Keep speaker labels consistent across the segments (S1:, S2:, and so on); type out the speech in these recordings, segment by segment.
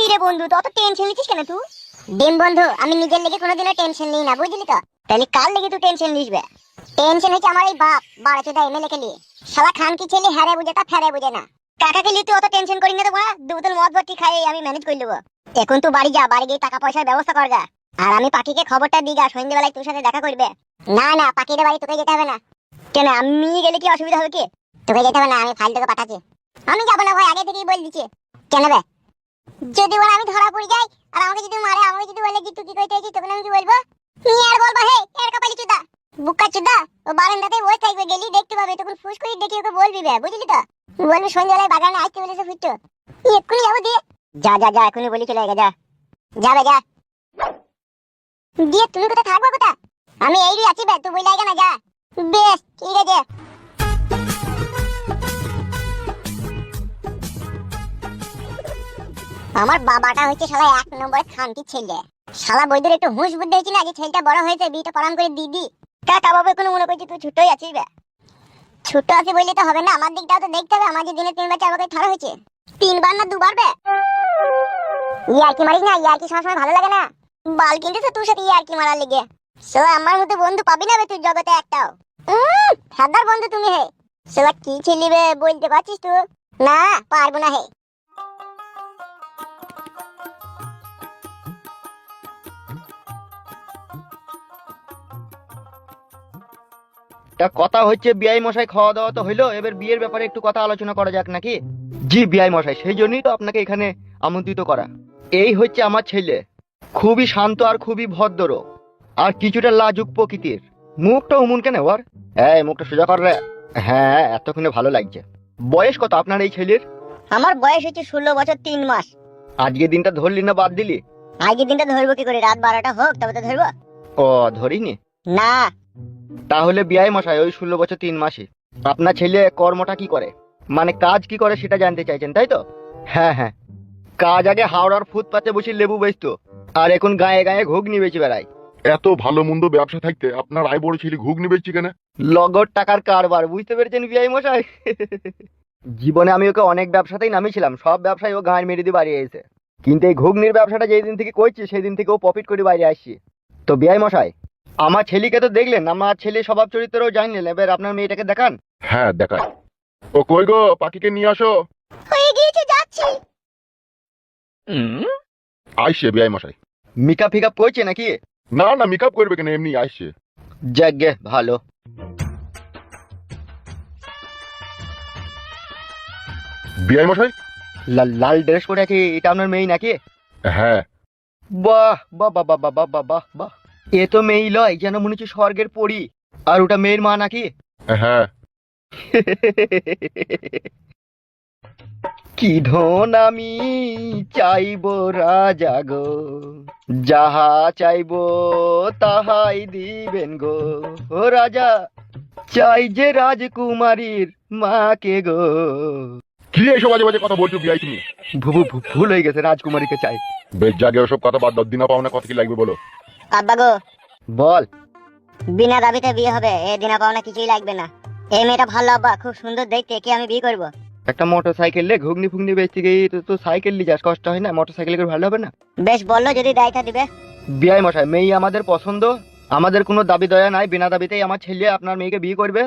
S1: রে বন্ধু তত টেনশন নিচ্ছিস কেন তুই? ডিম বন্ধু, আমি নিজের লেগে কোনোদিনও টেনশন নিই না, বুঝলি তো? তাহলে কার লেগে তুই টেনশন নিসবে টেনশন হচ্ছে আমার এই বাপ বাড়া চোদা এমএলএ কে নিয়ে। শালা খান কি ছেলে হ্যারে বুঝে তা ফেরে বুঝে না। কাকাকে নিয়ে তুই অত টেনশন করি না তো বড়া দু বোতল মদ ভর্তি খাই, আমি ম্যানেজ করে নেব। এখন তুই বাড়ি যা, বাড়ি গিয়ে টাকা পয়সার ব্যবস্থা করগা আর আমি পাখিকে খবরটা দিগা সন্ধ্যেবেলায় তোর সাথে দেখা করবে। না না, পাখিদের বাড়ি তোকে যেতে হবে না। কেন, আমি গেলে কি অসুবিধা হবে কি? তোকে যেতে হবে না, আমি ফাইল তোকে পাঠাচ্ছি। আমি যাব না ভাই, আগে থেকেই বলে দিচ্ছি। কেন বে? যদি ওরা আমি ধরা পড়ে যাই, আর আমাকে যদি মারে, আমাকে যদি বলে যে তুই কি কইতে তখন আমি কি বলব? নিয়ে আর বলবা, হে, এর কপালি চুদা বুকা চুদা, ও বারান্দাতে বসে থাকবে, গেলি দেখতে পাবে, তখন ফুস করে দেখি ওকে বলবি বে বুঝলি তো? বলবি, সন্ধ্যাবেলায় বাগানে আসতে বলেছে ফুটতো এক্ষুনি যাব দিয়ে যা যা যা এখনই বলি চলে যা। যাবে যা। দিয়ে তুমি কোথায় থাকব কোথা আমি এই আছি বে, তুই বলে না যা। বেশ। আমার বাবাটা হচ্ছে শালা এক নম্বরের খানকি ছেলে। শালা বৈদ্যুর একটু হুঁশ বুদ্ধি হয়েছে না যে ছেলেটা বড় হয়েছে, বিয়েটা পালন করে দিদি। কাকা বাবু, কোনো মনে করছি তুই ছোটই আছিস বে? ছোট আছি বললে তো হবে না, আমার দিকটাও তো দেখতে হবে, আমার যে দিনে তিনবার চারবার ধরা হয়েছে। তিনবার না দুবার বে? ইয়ার কি মারিস না ইয়ার কি সবসময় ভালো লাগে না? বাল কিনতেছে তোর সাথে ইয়ার কি মারার লেগে। সো আমার মতো বন্ধু পাবি না বে তুই জগতে একটাও? সাদার বন্ধু তুমি হে। সেবা কি ছিলি বে, বলতে পারছিস তুই? না, পারব না হে।
S2: তা কথা হচ্ছে বিআই মশাই খাওয়া দাওয়া তো হইল এবার বিয়ের ব্যাপারে একটু কথা আলোচনা করা যাক নাকি? জি বিআই মশাই সেই জন্যই তো আপনাকে এখানে আমন্ত্রিত করা। এই হচ্ছে আমার ছেলে খুবই শান্ত আর খুবই ভদ্র আর কিছুটা লাজুক প্রকৃতির। মুখটা উমুন কেন ওর এই মুখটা সোজা কর রে। হ্যাঁ এতক্ষণে ভালো লাগছে। বয়স কত আপনার এই ছেলের?
S1: আমার বয়স হচ্ছে ষোলো বছর তিন মাস।
S2: আজকে দিনটা ধরলি না বাদ দিলি?
S1: আজকের দিনটা ধরবো কি করে? রাত বারোটা হোক তবে তো ধরবো।
S2: ও ধরিনি?
S1: না
S2: তাহলে বিআই মশাই ওই ষোলো বছর তিন মাসে। আপনার ছেলে কর্মটা কি করে? মানে কাজ কি করে সেটা জানতে চাইছেন তাই তো? হ্যাঁ হ্যাঁ। কাজ আগে হাওড়ার ফুটপাতে বসে লেবু বেচতো আর এখন গায়ে গায়ে ঘুগনি বেচে বেড়ায়।
S3: এত ভালো মন্দ ব্যবসা থাকতে আপনার আয় বড় ছেলে ঘুগনি বেচছি কেন?
S2: লগর টাকার কারবার বুঝতে পেরেছেন বিআই মশাই? জীবনে আমি ওকে অনেক ব্যবসাতেই নামিয়েছিলাম সব ব্যবসায় ও গাঁয়ের মেরে দিয়ে বাড়ি এসে কিন্তু এই ঘুগনির ব্যবসাটা যেই দিন থেকে করছি সেই দিন থেকে ও প্রফিট করে বাইরে আসছি। তো বিআই মশাই আমার ছেলেকে তো দেখলেন আমার ছেলে স্বভাব চরিত্রও জানলেন এবার আপনার মেয়েটাকে দেখান।
S3: হ্যাঁ দেখায় ও কই গো পাখিকে নিয়ে আসো।
S1: হয়ে গিয়েছে যাচ্ছি।
S3: আইসে বিআই মশাই।
S2: মিকা ফিকা পড়ছে নাকি?
S3: না না মেকআপ করবে কেন এমনি আইসে।
S2: যাগে ভালো।
S3: বিআই মশাই?
S2: লা- লাল ড্রেস পরে আছে এটা আপনার মেয়ে নাকি?
S3: হ্যাঁ।
S2: বাহ বাহ বাহ বাহ বাহ বাহ বাহ বাহ বাহ। এ তো মেয়ে লয় যেন মনে হচ্ছে স্বর্গের পরি। আর ওটা মেয়ের মা নাকি?
S3: হ্যাঁ।
S2: কি ধন আমি চাইব রাজা গো যাহা চাইব তাহাই দিবেন গো। ও রাজা চাই যে রাজকুমারীর মাকে গো।
S3: কি এইসব বাজে বাজে কথা বলছো বিআই তুমি?
S2: ভুল হয়ে গেছে রাজকুমারীকে চাই।
S3: বেশ জাগে ওসব কথা বাদ দাও দিনা পাওনা কত কি লাগবে বলো?
S1: আব্বা গো
S2: বল।
S1: বিনা দাবিতে বিয়ে হবে এ দিনা পাওনা কিছুই লাগবে না। এই মেয়েটা ভালো আব্বা খুব সুন্দর দেখতে কি আমি বিয়ে করব?
S2: একটা মোটর সাইকেল লে ঘুগনি ফুগনি বেচতে গিয়ে তো তো সাইকেল নিয়ে যাস কষ্ট হয় না? মোটর সাইকেল করে ভালো হবে না?
S1: বেশ বলল যদি দায়িত্ব দিবে।
S2: বিয়াই মশাই মেয়ে আমাদের পছন্দ। আমাদের কোনো দাবি দয়া নাই বিনা দাবিতেই আমার ছেলে আপনার মেয়েকে বিয়ে করবে।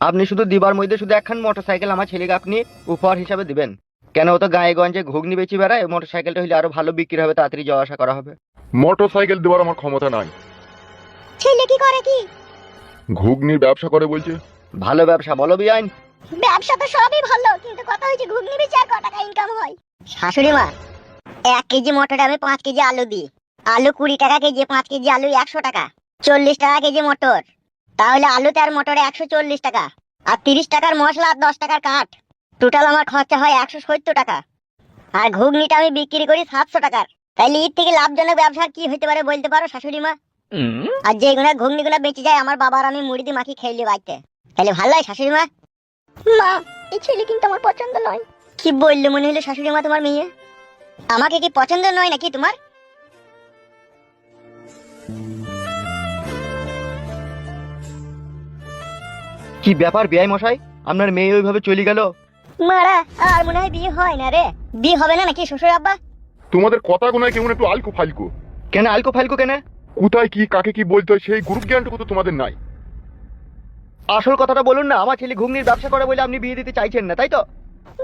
S2: আপনি শুধু দিবার মধ্যে শুধু একখান মোটর সাইকেল আমার ছেলেকে আপনি উপহার হিসাবে দিবেন। কেন ও তো গায়ে গঞ্জে ঘুগনি বেচি বেড়ায় মোটর সাইকেলটা হলে আরও ভালো বিক্রি হবে তাড়াতাড়ি যাওয়া আসা করা হবে।
S3: মোটর সাইকেল দেওয়ার আমার ক্ষমতা নাই।
S1: ছেলে কি করে কি?
S3: ঘুগনির ব্যবসা করে বলছে।
S2: ভালো ব্যবসা বলো বিয়াইন
S1: ব্যবসা তো সবই ভালো কিন্তু কথা হচ্ছে ঘুগনি বেচে আর ক টাকা ইনকাম হয়? শাশুড়ি মা এক কেজি মটরে আমি পাঁচ কেজি আলু দিই। আলু কুড়ি টাকা কেজি পাঁচ কেজি আলু একশো টাকা। চল্লিশ টাকা কেজি মটর। তাহলে আলুতে আর মটরে একশো চল্লিশ টাকা। আর তিরিশ টাকার মশলা আর দশ টাকার কাঠ। টোটাল আমার খরচা হয় একশো সত্তর টাকা। আর ঘুগনিটা আমি বিক্রি করি সাতশো টাকার। তাইলে এর থেকে লাভজনক ব্যবসা কি হতে পারে বলতে পারো শাশুড়ি মা? আর যেগুলা ঘুগনিগুলা বেঁচে যায় আমার বাবার আমি মুড়ি দিয়ে মাখি খেয়ে বাড়িতে। তাহলে ভালো হয় শাশুড়ি মা? মা এই ছেলে কিন্তু আমার পছন্দ নয়। কি বলল মনে হলো শাশুড়ি মা তোমার মেয়ে? আমাকে কি পছন্দ নয় নাকি তোমার?
S2: কি ব্যাপার বিয়াই মশাই? আপনার মেয়ে ওইভাবে চলে গেল?
S1: মারা আর মনে হয় বিয়ে হয় না রে। বিয়ে হবে না নাকি শ্বশুর আব্বা?
S3: তোমাদের কথাগুলো কেমন একটু আলকু ফালকু?
S2: কেন আলকো ফালকো কেন?
S3: কোথায় কি কাকে কি বলতে হয় সেই গ্রুপ জ্ঞানটুকু তো তোমাদের নাই।
S2: আসল কথাটা বলুন না আমার ছেলে ঘুগনির ব্যবসা করে বলে আপনি বিয়ে দিতে চাইছেন না তাই তো?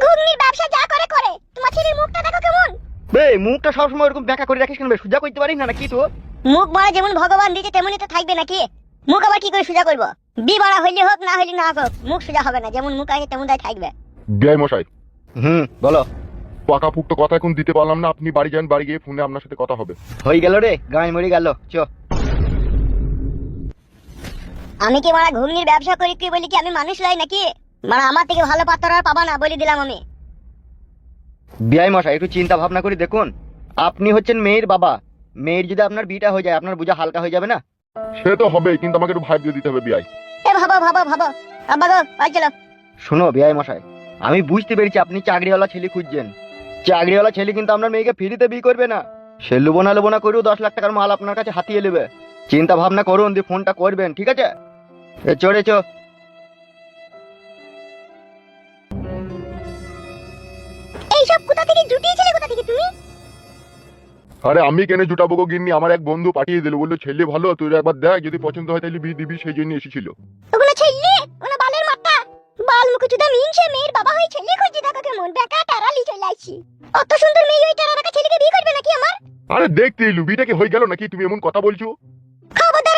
S1: ঘুগনির ব্যবসা যা করে করে। তোমার ছেলের মুখটা দেখো কেমন?
S2: বে মুখটা সবসময় এরকম ব্যাখ্যা করে রাখিস কেন বে? সোজা করতে পারিস না নাকি তো
S1: মুখ মারা যেমন ভগবান দিয়েছে তেমনই তো থাকবে নাকি? মুখ আবার কি করে সোজা করব? বি বাড়া হইলে হোক না হইলে না হোক মুখ সোজা হবে না। যেমন মুখ আছে তেমন তাই থাকবে।
S3: বিয়াই মশাই
S2: হুম বলো।
S3: পাকা পুক্ত কথা এখন দিতে পারলাম না। আপনি বাড়ি যান বাড়ি গিয়ে ফোনে আপনার সাথে কথা হবে।
S2: হয়ে গেল রে গায়ে মরে গেল চ।
S1: আমি কি মারা ঘুগনির ব্যবসা করি কি বলি কি আমি মানুষ লাই নাকি? মানে আমার থেকে ভালো পাত্র আর পাবা না বলে দিলাম আমি।
S2: বিয়াই মশাই একটু চিন্তা ভাবনা করে দেখুন। আপনি হচ্ছেন মেয়ের বাবা। মেয়ের যদি আপনার বিটা হয়ে যায় আপনার বোঝা হালকা হয়ে যাবে না?
S3: সে তো হবেই কিন্তু আমাকে একটু ভাইব দিয়ে দিতে হবে বিয়াই
S1: এ ভাবো ভাবো ভাবো। আব্বা গো আই চলো।
S2: শোনো বিয়াই মশাই আমি বুঝতে পেরেছি আপনি চাকরিওয়ালা ছেলে খুঁজছেন। চাকরিওয়ালা ছেলে কিন্তু আপনার মেয়েকে ফ্রিতে বিয়ে করবে না। সে লুবোনা লুবোনা করেও দশ লাখ টাকার মাল আপনার কাছে হাতিয়ে নেবে। চিন্তা ভাবনা করুন দিয়ে ফোনটা করবেন ঠিক আছে? এ চড়ে চো
S1: এইসব কোথা থেকে জুটিয়েছিলে কোথা থেকে তুমি?
S3: আরে আমি কেন জুটাবো গো গিন্নি? আমার এক বন্ধু পাঠিয়ে দিল বলল ছেলে ভালো তুই একবার দেখ যদি পছন্দ হয় তাহলে বিয়ে দিবি সেই জন্য এসেছিল।
S1: মেয়ের বাবা হয়ে ছেলে খুঁজছে দেখো কেমন? বেকা টারালি চলে আসছি। অত সুন্দর মেয়ে ওই টারা রাখা ছেলেকে বিয়ে করবে নাকি আমার?
S3: আরে দেখতে লুবিটাকে হয়ে গেল নাকি? তুমি এমন কথা বলছো?
S1: খবরদার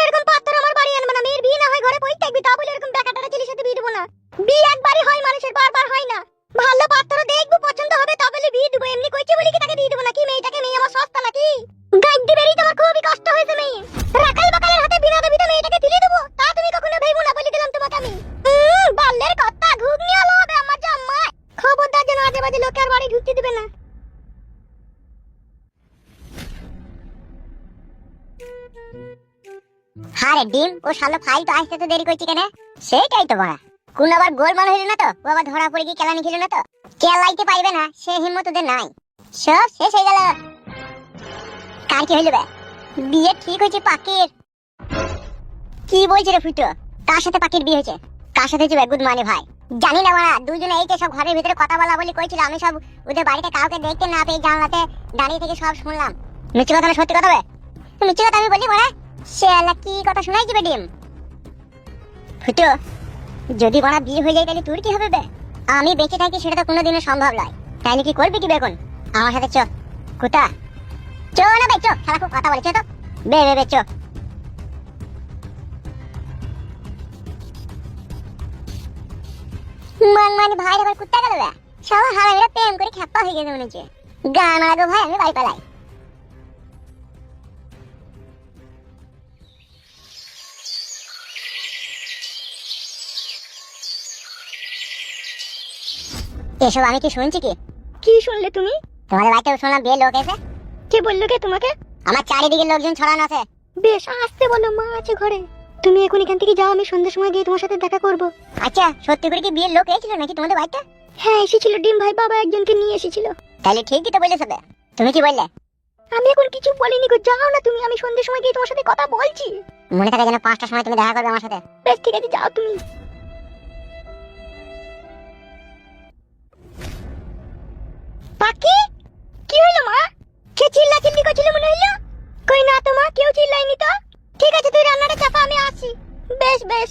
S1: হারে ডিম, ও ফাইল তো আসতে তো দেরি করছি কেন? তো বড়া। কোন আবার হইল না তো? ও আবার ধরা পড়ে গিয়ে খেল না তো? না, সে হিম্মত ওদের নাই। সব শেষ হয়ে গেল। কার কি হইল বে? বিয়ে ঠিক হয়েছে পাকির। কি বলছি রে ফুটো? কার সাথে পাকির বিয়ে হয়েছে? কার সাথে গুড মানে ভাই? জানি না মারা দুজনে এই যে সব ঘরের ভিতরে কথা বলা বলি কইছিল, আমি সব ওদের বাড়িতে কাউকে দেখতে না পেয়ে জানলাতে দাঁড়িয়ে থেকে সব শুনলাম। মিথ্যে কথা সত্যি কথা বে? মিথ্যে কথা আমি বলি মারা? শালা কি কথা শোনাই যাবে ডিম? ফুটো, যদি বড়া বিয়ে হয়ে যায় তাহলে তোর কি হবে বে? আমি বেঁচে থাকি সেটা তো কোনোদিনও সম্ভব নয়। তাইলে কি করবি কি বেগুন আমার সাথে চ। কোথা চ না বে, চ। শালা খুব কথা বলে, চ তো। বে বে বে, চ। মান মানে ভাই আবার কুত্তা গেল বে? সবাই হারামিরা প্রেম করে খ্যাপা হয়ে গেছে মনে হচ্ছে। গান মারাগো ভাই, আমি বাই পালাই। এসব আমি কি শুনছি কি? কি শুনলে তুমি? তোমাদের বাড়িতে শুনলাম বিয়ে লোক এসে। কে বলল কে তোমাকে? আমার চারিদিকে লোকজন ছড়ানো আছে। বেশ আসতে বলো মা আছে ঘরে। তুমি এখন এখান থেকে যাও আমি সন্ধ্যের সময় গিয়ে তোমার সাথে দেখা করব। আচ্ছা সত্যি করে কি বিয়ের লোক এসেছিল নাকি তোমাদের বাড়িতে? হ্যাঁ এসেছিল ডিম ভাই বাবা একজনকে নিয়ে এসেছিল। তাহলে ঠিকই তো বলে সবে তুমি কি বললে? আমি এখন কিছু বলিনি গো যাও না তুমি আমি সন্ধ্যের সময় গিয়ে তোমার সাথে কথা বলছি। মনে থাকে যেন পাঁচটার সময় তুমি দেখা করবে আমার সাথে। বেশ ঠিক আছে যাও তুমি। পাখি? কি হইল মা? কে চিল্লা চিল্লি করছিল মনে হইল? কই না তো মা কেউ চিল্লাইনি তো। ঠিক আছে তুই রান্নাটা চাপা আমি আসি। বেশ বেশ।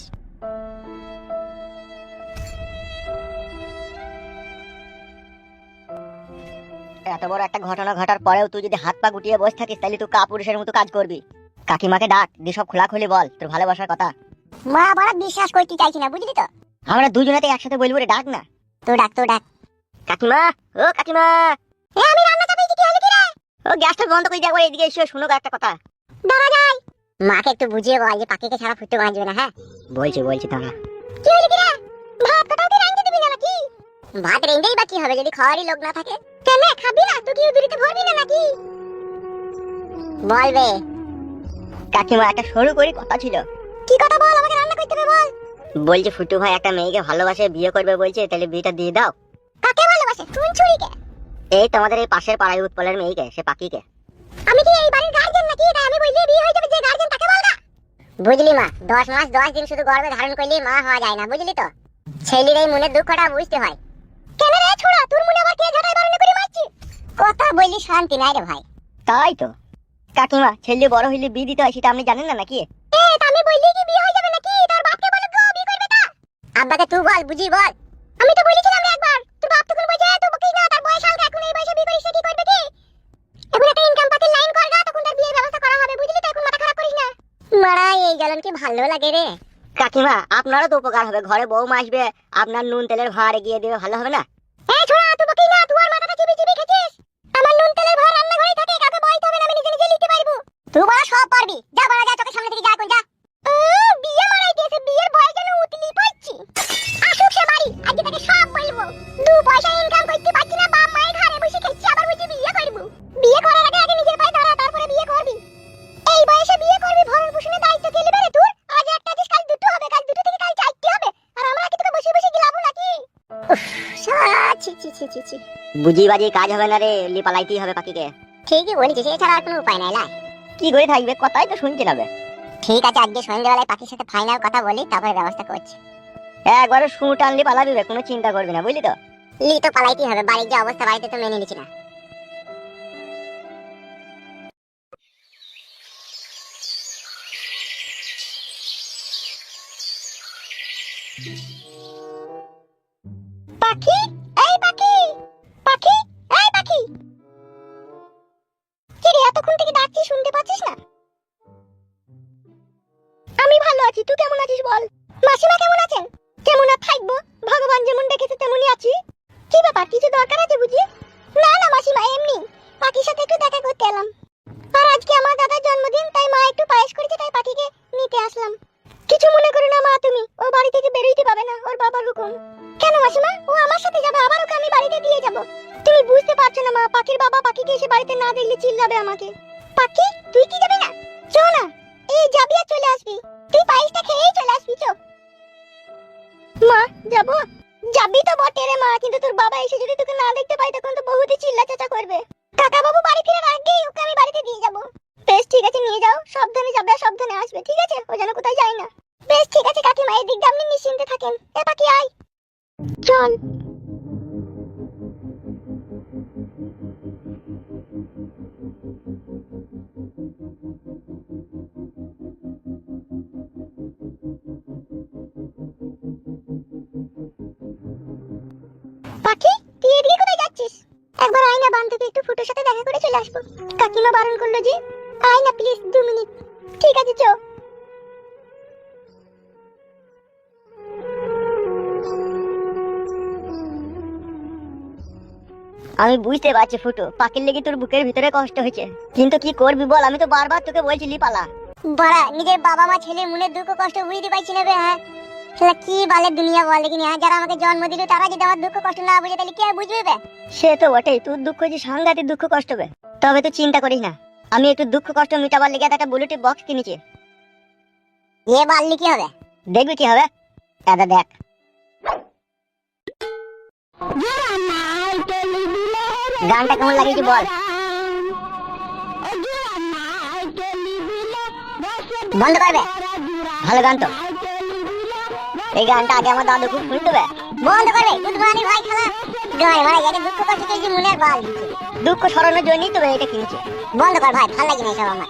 S1: এত বড় একটা ঘটনা ঘটার পরেও তুই যদি হাত পা গুটিয়ে বসে থাকিস তাহলে তুই কাপুরুষের মতো কাজ করবি। কাকিমাকে ডাক দিয়ে সব খোলাখুলি বল তোর ভালোবাসার কথা। মা বড় বিশ্বাস করতে চাইছি না বুঝলি তো? আমরা দুজনেতে একসাথে বলব রে ডাক না। তো ডাক তো ডাক। কাকিমা, ও কাকিমা। এ, আমি রান্না ও, গ্যাসটা বন্ধ করে দিয়ে একবার, এদিকে এসে, শুনো একটা কথা। দাঁড়া যাই। মাকে একটু বুঝিয়ে বল যে ছাড়া ফুটতে বাঁচবে না হ্যাঁ? বলছি বলছি দাঁড়া কি ভাত দিবি না নাকি? ভাত বা কি হবে, যদি খাওয়ারই লোক না থাকে? খাবি না? তুই কি উদুরিতে ভরবি না নাকি? বলবে কাকিমা, একটা সরু করে কথা ছিল। কি কথা বল? আমাকে রান্না করতে হবে, বল। বলছে, ফুটু ভাই, একটা মেয়েকে ভালোবাসে, বিয়ে করবে বলছে, তাহলে বিয়েটা দিয়ে দাও। কাকে ভালোবাসে কোন ছুরিকে এই তোমাদের এই পাশের পাড়ায় উৎপলের মেয়েকে সে পাখিকে। আমি কি এই বাড়ির গার্জেন নাকি? এটা আমি বললে বিয়ে হয়ে যাবে যে গার্জেন তাকে বল না বুঝলি মা দশ মাস দশ দিন শুধু গর্ভে ধারণ করলে মা হওয়া যায় না বুঝলি তো? ছেলের এই মনের দুঃখটা বুঝতে হয়। কেন রে ছোড়া তোর মনে আবার কে ঝাড়াই বারণ করে মারছি? কথা বললি শান্তি নাই রে ভাই।
S4: তাই তো। কাকিমা ছেলে বড় হইলে বিয়ে দিতে হয় সেটা আপনি জানেন না নাকি?
S1: এ আমি বললি কি বিয়ে হয়ে যাবে নাকি? তোর বাপকে বলে গো বিয়ে করবে তা। আব্বাকে তুই বল বুঝি বল আমি তো বলেছিলাম রে একবার তোর বাপ তখন বলছে তুই বকিস না তার বয়স হালকা এখন এই বয়সে বিয়ে করিস কি করবে কি এখন একটা ইনকাম পাতির লাইন কর গা তখন তার বিয়ের ব্যবস্থা করা হবে বুঝলি তো এখন মাথা খারাপ করিস না মারা এই জ্বালন কি ভালো লাগে রে।
S4: কাকিমা, আপনারও তো উপকার হবে। ঘরে বৌমা আসবে, আপনার নুন তেলের ভাঁড় এগিয়ে দেবে, ভালো হবে না?
S1: ছি ছি
S4: বুঝি বাজি কাজ হবে না রে লি পালাইতেই হবে পাখিকে।
S1: ঠিকই বলেছিস এছাড়া আর কোনো উপায় নাই লাই।
S4: কি করে থাকবে? কথাই তো শুনতে হবে।
S1: ঠিক আছে আজকে সন্ধ্যেবেলায় পাখির সাথে ফাইনাল কথা বলি তারপরে ব্যবস্থা করছি।
S4: একবারে শু টানলে পালাবি রে, কোনো চিন্তা করবি না বুঝলি তো?
S1: লি তো পালাইতেই হবে বাড়ির যে অবস্থা বাড়িতে তো মেনে নিচ্ছি না। পাখি? না, ওর বাবার হুকুম। কেন মাসিমা? ও আমার সাথে যাবে, আবার ওকে আমি বাড়িতে দিয়ে যাব। তুমি বুঝতে পারছ না মা, পাখির বাবা পাখিকে এসে বাড়িতে না দেখলে চিল্লাবে আমাকে। পাখি, তুই কি যাবি না? চো না, এই যাবি আর চলে আসবি। তুই পায়েসটা খেয়েই চলে আসবি চো মা, যাব? যাবি তো বটে রে মা, কিন্তু তোর বাবা এসে যদি তোকে না দেখতে পাই তখন তো বহুতই চিল্লা চাচা করবে। কাকা বাবু বাড়ি ফিরে আগেই ওকে আমি বাড়িতে দিয়ে যাব। বেশ, ঠিক আছে, নিয়ে যাও। সাবধানে যাবে আর সাবধানে আসবে, ঠিক আছে ও যেন কোথায় যায় না বেশ ঠিক আছে কাকিমা এই দিকটা আপনি নিশ্চিন্তে থাকেন এ পাখি আয় চল পাখি, তুই এদিকে কোথায় যাচ্ছিস? একবার আয় না বান্ধবী একটু ফুটোর সাথে দেখা করে চলে আসব। কাকিমা বারণ করল যে আয় না প্লিজ দু মিনিট। ঠিক আছে, চো।
S4: আমি বুঝতে পারছি ফুটু পাখির লেগে তোর বুকের ভিতরে কষ্ট হয়েছে। কিন্তু কি করবি বল আমি তো বারবার তোকে বলছি লি পালা
S1: বড়া নিজের বাবা মা ছেলের মনের দুঃখ কষ্ট বুঝতে পারছি না বে হ্যাঁ? কি বালের দুনিয়া বল দেখিনি হ্যাঁ? যারা আমাকে জন্ম দিল তারা যদি আমার দুঃখ কষ্ট না বুঝে তাহলে কি আর বুঝবে বে?
S4: সে তো বটেই তোর দুঃখ যে সাংঘাতিক দুঃখ কষ্ট হবে তবে তুই চিন্তা করিস না আমি একটু দুঃখ কষ্ট মিটাবার লেগে একটা ব্লুটুথ বক্স কিনেছি।
S1: এ বাললি কি হবে?
S4: দেখবি কি হবে? দাদা দেখ। গানটা কেমন লাগিয়েছি বল।
S1: বন্ধ করবে?
S4: ভালো গান তো। এই গানটা আগে আমার দাদু খুব শুনতে হবে
S1: বন্ধ করবে? দুধ ভাই খেলা। গায়ে মারা গেছে, দুঃখ কষ্ট কিছু মনের বাল
S4: দুঃখ সরানোর জন্যই তো এটা কিনছে।
S1: বন্ধ কর ভাই, ভালো লাগে না এসব আমার।